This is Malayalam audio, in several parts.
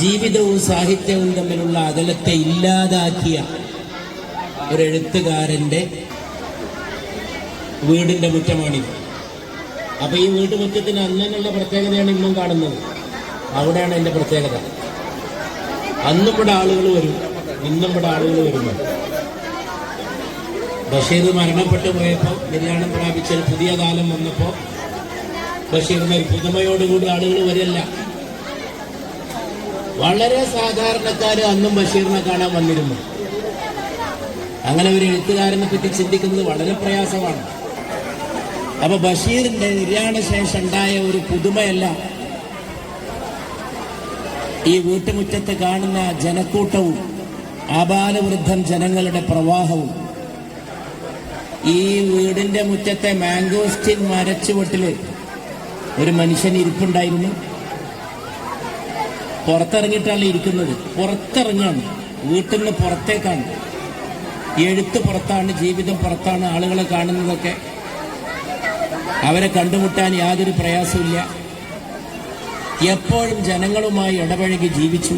ജീവിതവും സാഹിത്യവും തമ്മിലുള്ള അകലത്തെ ഇല്ലാതാക്കിയ ഒരെഴുത്തുകാരന്റെ വീടിന്റെ മുറ്റമാണിത്. അപ്പോൾ ഈ വീട്ടുമുറ്റത്തിന് അന്നനുള്ള പ്രത്യേകതയാണ് ഇന്നും കാണുന്നത്. അവിടെയാണ് എന്റെ പ്രത്യേകത. അന്നും ഇവിടെ ആളുകൾ വരും. ഇന്നും ഇവിടെ ആളുകൾ വരുന്നു. ബഷീർ മരണപ്പെട്ടു പോയപ്പോൾ നിര്യാണം പ്രാപിച്ചൊരു പുതിയ കാലം വന്നപ്പോൾ ബഷീറിന് ഒരു പുതുമയോടുകൂടി ആളുകൾ വരില്ല. വളരെ സാധാരണക്കാർ അന്നും ബഷീറിനെ കാണാൻ വന്നിരുന്നു. അങ്ങനെ ഒരു എഴുത്തുകാരനെ പറ്റി ചിന്തിക്കുന്നത് വളരെ പ്രയാസമാണ്. അപ്പൊ ബഷീറിന്റെ നിര്യാണ ശേഷം ഉണ്ടായ ഒരു പുതുമയല്ല ഈ വീട്ടുമുറ്റത്ത് കാണുന്ന ജനക്കൂട്ടവും ആപാലവൃദ്ധം ജനങ്ങളുടെ പ്രവാഹവും. ഈ വീടിന്റെ മുറ്റത്തെ മാംഗോസ്റ്റിൻ മരച്ചുവട്ടിൽ ഒരു മനുഷ്യൻ ഇരിപ്പുണ്ടായിരുന്നു. പുറത്തിറങ്ങിയിട്ടാണ് ഇരിക്കുന്നത്. പുറത്തിറങ്ങാണ്. വീട്ടിൽ നിന്ന് പുറത്തേക്കാണ്. എഴുത്ത് പുറത്താണ് ജീവിതം പുറത്താണ് ആളുകളെ കാണുന്നതൊക്കെ. അവരെ കണ്ടുമുട്ടാൻ യാതൊരു പ്രയാസമില്ല എപ്പോഴും ജനങ്ങളുമായി ഇടപഴകി ജീവിച്ചു.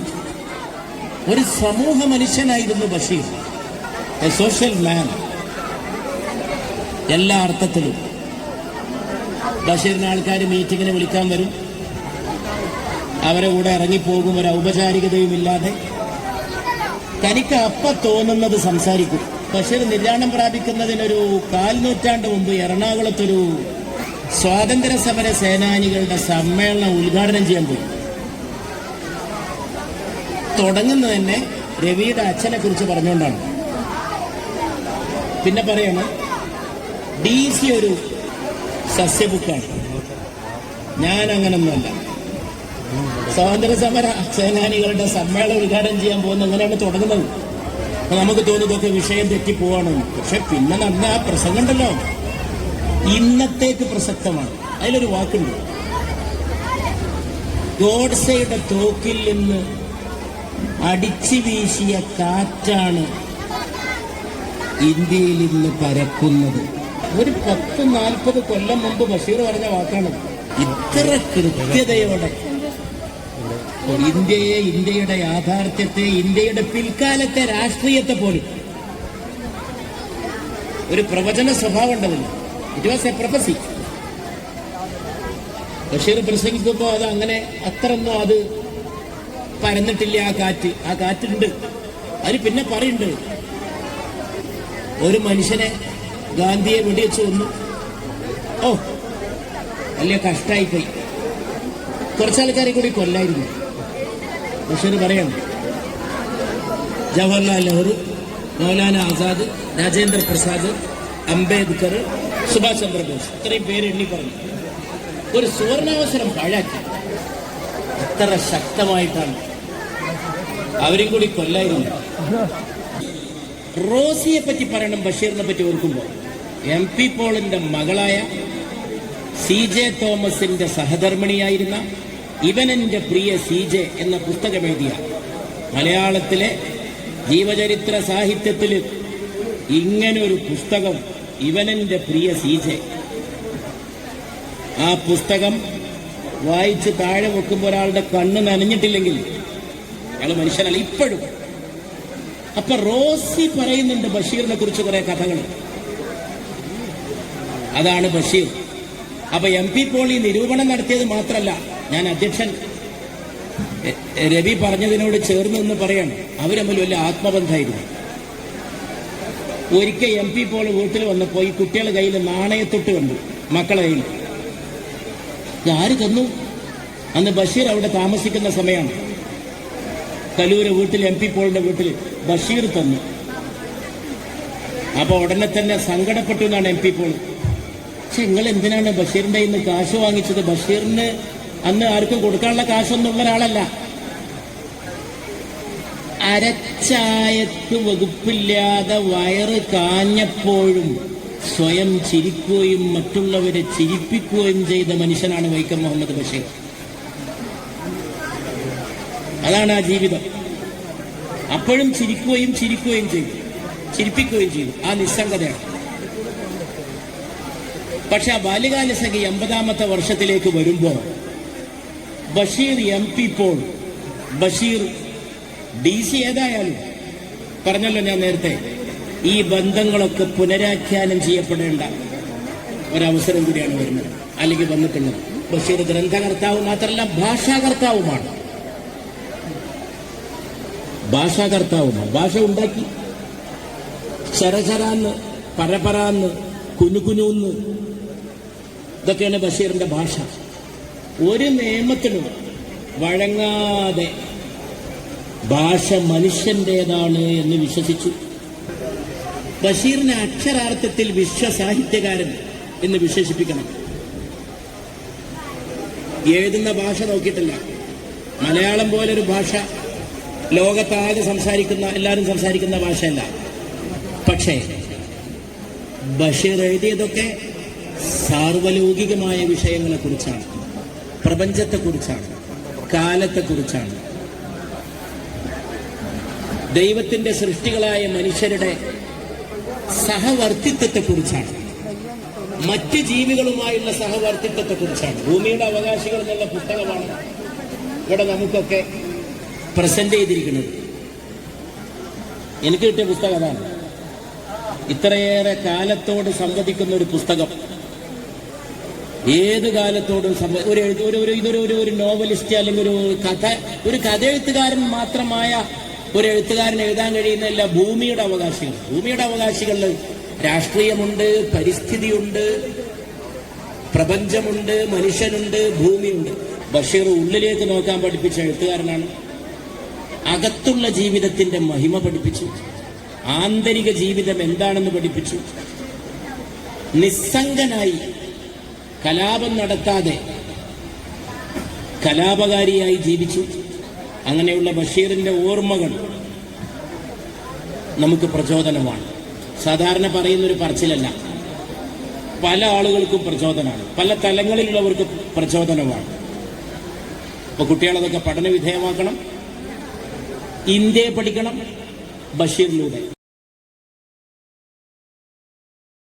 ഒരു സമൂഹ മനുഷ്യനായിരുന്നു ബഷീർ. എ സോഷ്യൽ മാൻ. എല്ലാ അർത്ഥത്തിലും. ബഷീറിന് ആൾക്കാർ മീറ്റിങ്ങിന് വിളിക്കാൻ വരും. അവരെ കൂടെ ഇറങ്ങിപ്പോകും ഒരു ഔപചാരികതയും ഇല്ലാതെ തനിക്ക് അപ്പ തോന്നുന്നത് സംസാരിക്കും. ബഷീർ നിര്യാണം പ്രാപിക്കുന്നതിനൊരു കാൽനൂറ്റാണ്ട് മുമ്പ് എറണാകുളത്തൊരു സ്വാതന്ത്ര്യ സമര സേനാനികളുടെ സമ്മേളനം ഉദ്ഘാടനം ചെയ്യാൻ പോയി. തുടങ്ങുന്നത് തന്നെ രവിയുടെ അച്ഛനെ കുറിച്ച് പറഞ്ഞുകൊണ്ടാണ്. പിന്നെ പറയണം ഡി സി ഒരു സസ്യബുക്കാണ്. ഞാൻ അങ്ങനൊന്നുമല്ല സ്വാതന്ത്ര്യ സമര സേനാനികളുടെ സമ്മേളനം ഉദ്ഘാടനം ചെയ്യാൻ പോകുന്ന അങ്ങനെയാണ് തുടങ്ങുന്നത്? അപ്പൊ നമുക്ക് തോന്നുന്നതൊക്കെ വിഷയം തെറ്റിപ്പോവാണെന്ന് പക്ഷെ പിന്നെ നടന്ന ആ പ്രസംഗം ഉണ്ടല്ലോ. ഇന്നത്തേക്ക് പ്രസക്തമാണ്. അതിലൊരു വാക്കുണ്ട്. ഗോഡ്സയുടെ തോക്കിൽ നിന്ന് അടിച്ചു വീശിയ കാറ്റാണ് ഇന്ത്യയിൽ ഇന്ന് പരക്കുന്നത്. ഒരു പത്ത് നാൽപ്പത് കൊല്ലം മുമ്പ് ബഷീർ പറഞ്ഞ വാക്കാണ്. ഇത്ര കൃത്യതയോടെ ഇന്ത്യയെ ഇന്ത്യയുടെ യാഥാർത്ഥ്യത്തെ ഇന്ത്യയുടെ പിൽക്കാലത്തെ രാഷ്ട്രീയത്തെ പോലും. ഒരു പ്രവചന സ്വഭാവം ഉണ്ടതില്ല it was a prophecy Basheer പ്രസംഗിക്കുമ്പോൾ അത് അങ്ങനെ അത്രയൊന്നും അത് പരന്നിട്ടില്ല ആ കാറ്റ്. ആ കാറ്റുണ്ട്. അതിന് പിന്നെ പറയുണ്ട്. ഒരു മനുഷ്യനെ ഗാന്ധിയെ വെടിവെച്ച് കൊന്നു. ഓ വലിയ കഷ്ടായിപ്പോയി. കുറച്ചാൾക്കാരെ കൂടി കൊല്ലായിരുന്നു. ബഷീർ പറയണം. ജവഹർലാൽ നെഹ്റു മൗലാന ആസാദ് രാജേന്ദ്ര പ്രസാദ് അംബേദ്കർ സുഭാഷ് ചന്ദ്രബോസ് ഇത്രയും പേര് എണ്ണി പറഞ്ഞു. ഒരു സുവർണാവസരം പാഴാക്കി. അത്ര ശക്തമായിട്ടാണ്. അവരും കൂടി കൊല്ലായിരുന്നു. റോസിയെ പറ്റി പറയണം ബഷീറിനെ പറ്റി ഓർക്കുമ്പോൾ. എം പി പോളിന്റെ മകളായ സി ജെ തോമസിന്റെ സഹധർമ്മിണിയായിരുന്ന ഇവനെന്റെ പ്രിയ സി എന്ന പുസ്തകം എഴുതിയ മലയാളത്തിലെ ജീവചരിത്ര സാഹിത്യത്തിൽ ഇങ്ങനൊരു പുസ്തകം ഇവനെന്റെ പ്രിയ സി ജെ. ആ പുസ്തകം വായിച്ച് താഴെ വെക്കുമ്പോൾ ഒരാളുടെ കണ്ണ് നനഞ്ഞിട്ടില്ലെങ്കിൽ അയാൾ മനുഷ്യനല്ല ഇപ്പോഴും. അപ്പൊ റോസി പറയുന്നുണ്ട് ബഷീറിനെ കുറിച്ച് കുറെ കഥകൾ അതാണ് ബഷീർ. അപ്പൊ എം പി പോളി നിരൂപണം നടത്തിയത് മാത്രല്ല ഞാൻ അധ്യക്ഷൻ രവി പറഞ്ഞതിനോട് ചേർന്ന് എന്ന് പറയാണ്. തമ്മിൽ വലിയ ആത്മബന്ധമായിരുന്നു. ഒരിക്കൽ എം പി പോൾ വീട്ടിൽ വന്നപ്പോൾ ഈ കുട്ടികളുടെ കയ്യിൽ നാണയത്തൊട്ട് കണ്ടു മക്കളെ കയ്യിൽ. ആര് തന്നു? അന്ന് ബഷീർ അവിടെ താമസിക്കുന്ന സമയമാണ്. കലൂര് വീട്ടിൽ എം പി പോളിന്റെ വീട്ടിൽ ബഷീർ തന്നു. അപ്പൊ ഉടനെ തന്നെ സങ്കടപ്പെട്ടു എന്നാണ് എം പി പോൾ പക്ഷെ നിങ്ങൾ എന്തിനാണ് ബഷീറിന്റെ ഇന്ന് കാശ് വാങ്ങിച്ചത്? ബഷീറിന് അന്ന് ആർക്കും കൊടുക്കാനുള്ള കാശൊന്നും ഉള്ള ഒരാളല്ല. അരച്ചായത്ത് വകുപ്പില്ലാതെ വയറ് കാഞ്ഞപ്പോഴും സ്വയം ചിരിക്കുകയും മറ്റുള്ളവരെ ചിരിപ്പിക്കുകയും ചെയ്ത മനുഷ്യനാണ് വൈക്കം മുഹമ്മദ് ബഷീർ. അതാണ് ആ ജീവിതം. അപ്പോഴും ചിരിക്കുകയും ചിരിക്കുകയും ചെയ്തു. ചിരിപ്പിക്കുകയും ചെയ്തു. ആ നിസ്സംഗതയാണ്. പക്ഷെ ആ ബാല്യകാലസഖി എൺപതാമത്തെ വർഷത്തിലേക്ക് വരുമ്പോൾ Basheer M P Paul. Basheer D C ഏതായാലും. പറഞ്ഞല്ലോ ഞാൻ നേരത്തെ ഈ ബന്ധങ്ങളൊക്കെ പുനരാഖ്യാനം ചെയ്യപ്പെടേണ്ട ഒരവസരം കൂടിയാണ് വരുന്നത്. അല്ലെങ്കിൽ വന്നിട്ടുള്ളത്. ബഷീർ ഗ്രന്ഥകർത്താവ് മാത്രമല്ല ഭാഷാകർത്താവുമാണ്. ഭാഷാകർത്താവുമാണ്. ഭാഷ ഉണ്ടാക്കി. ചരചരാന്ന് പരപരാന്ന് കുനുകുനു ഇതൊക്കെയാണ് ബഷീറിന്റെ ഭാഷ. ഒരു നിയമത്തിനും വഴങ്ങാതെ ഭാഷ മനുഷ്യന്റേതാണ് എന്ന് വിശ്വസിച്ചു. ബഷീറിനെ അക്ഷരാർത്ഥത്തിൽ വിശ്വസാഹിത്യകാരൻ എന്ന് വിശേഷിപ്പിക്കണം. എഴുതുന്ന ഭാഷ നോക്കിയിട്ടില്ല. മലയാളം പോലൊരു ഭാഷ ലോകത്താകെ സംസാരിക്കുന്ന എല്ലാവരും സംസാരിക്കുന്ന ഭാഷയല്ല. പക്ഷേ ബഷീർ എഴുതിയതൊക്കെ സാർവലൗകികമായ വിഷയങ്ങളെ കുറിച്ചാണ് പ്രപഞ്ചത്തെക്കുറിച്ചാണ് കാലത്തെക്കുറിച്ചാണ്. ദൈവത്തിന്റെ സൃഷ്ടികളായ മനുഷ്യരുടെ സഹവർത്തിത്വത്തെക്കുറിച്ചാണ്. മറ്റ് ജീവികളുമായുള്ള സഹവർത്തിത്വത്തെക്കുറിച്ചാണ്. ഭൂമിയുടെ അവകാശികൾ എന്നുള്ള പുസ്തകമാണ് ഇവിടെ നമുക്കൊക്കെ പ്രസന്റ് ചെയ്തിരിക്കുന്നത്. എനിക്ക് കിട്ടിയ പുസ്തകം അതാണ്. ഇത്രയേറെ കാലത്തോട് സംവദിക്കുന്ന ഒരു പുസ്തകം. ഏത് കാലത്തോടും ഒരു എഴുത്ത് ഒരു ഇതൊരു ഒരു ഒരു നോവലിസ്റ്റ് അല്ലെങ്കിൽ ഒരു കഥ ഒരു കഥ എഴുത്തുകാരൻ മാത്രമായ ഒരു എഴുത്തുകാരൻ എഴുതാൻ കഴിയുന്നില്ല ഭൂമിയുടെ അവകാശികൾ. ഭൂമിയുടെ അവകാശികളിൽ രാഷ്ട്രീയമുണ്ട് പരിസ്ഥിതിയുണ്ട് പ്രപഞ്ചമുണ്ട് മനുഷ്യനുണ്ട് ഭൂമിയുണ്ട്. ബഷീർ ഉള്ളിലേക്ക് നോക്കാൻ പഠിപ്പിച്ച എഴുത്തുകാരനാണ്. അകത്തുള്ള ജീവിതത്തിന്റെ മഹിമ പഠിപ്പിച്ചു. ആന്തരിക ജീവിതം എന്താണെന്ന് പഠിപ്പിച്ചു. നിസ്സംഗനായി കലാപം നടത്താതെ കലാപകാരിയായി ജീവിച്ചു. അങ്ങനെയുള്ള ബഷീറിന്റെ ഓർമ്മകൾ നമുക്ക് പ്രചോദനമാണ്. സാധാരണ പറയുന്നൊരു പറച്ചിലല്ല. പല ആളുകൾക്കും പ്രചോദനമാണ്. പല തലങ്ങളിലുള്ളവർക്ക് പ്രചോദനമാണ്. അപ്പൊ കുട്ടികളതൊക്കെ പഠന വിധേയമാക്കണം ഇന്ത്യയെ പഠിക്കണം. ബഷീറിലൂടെ.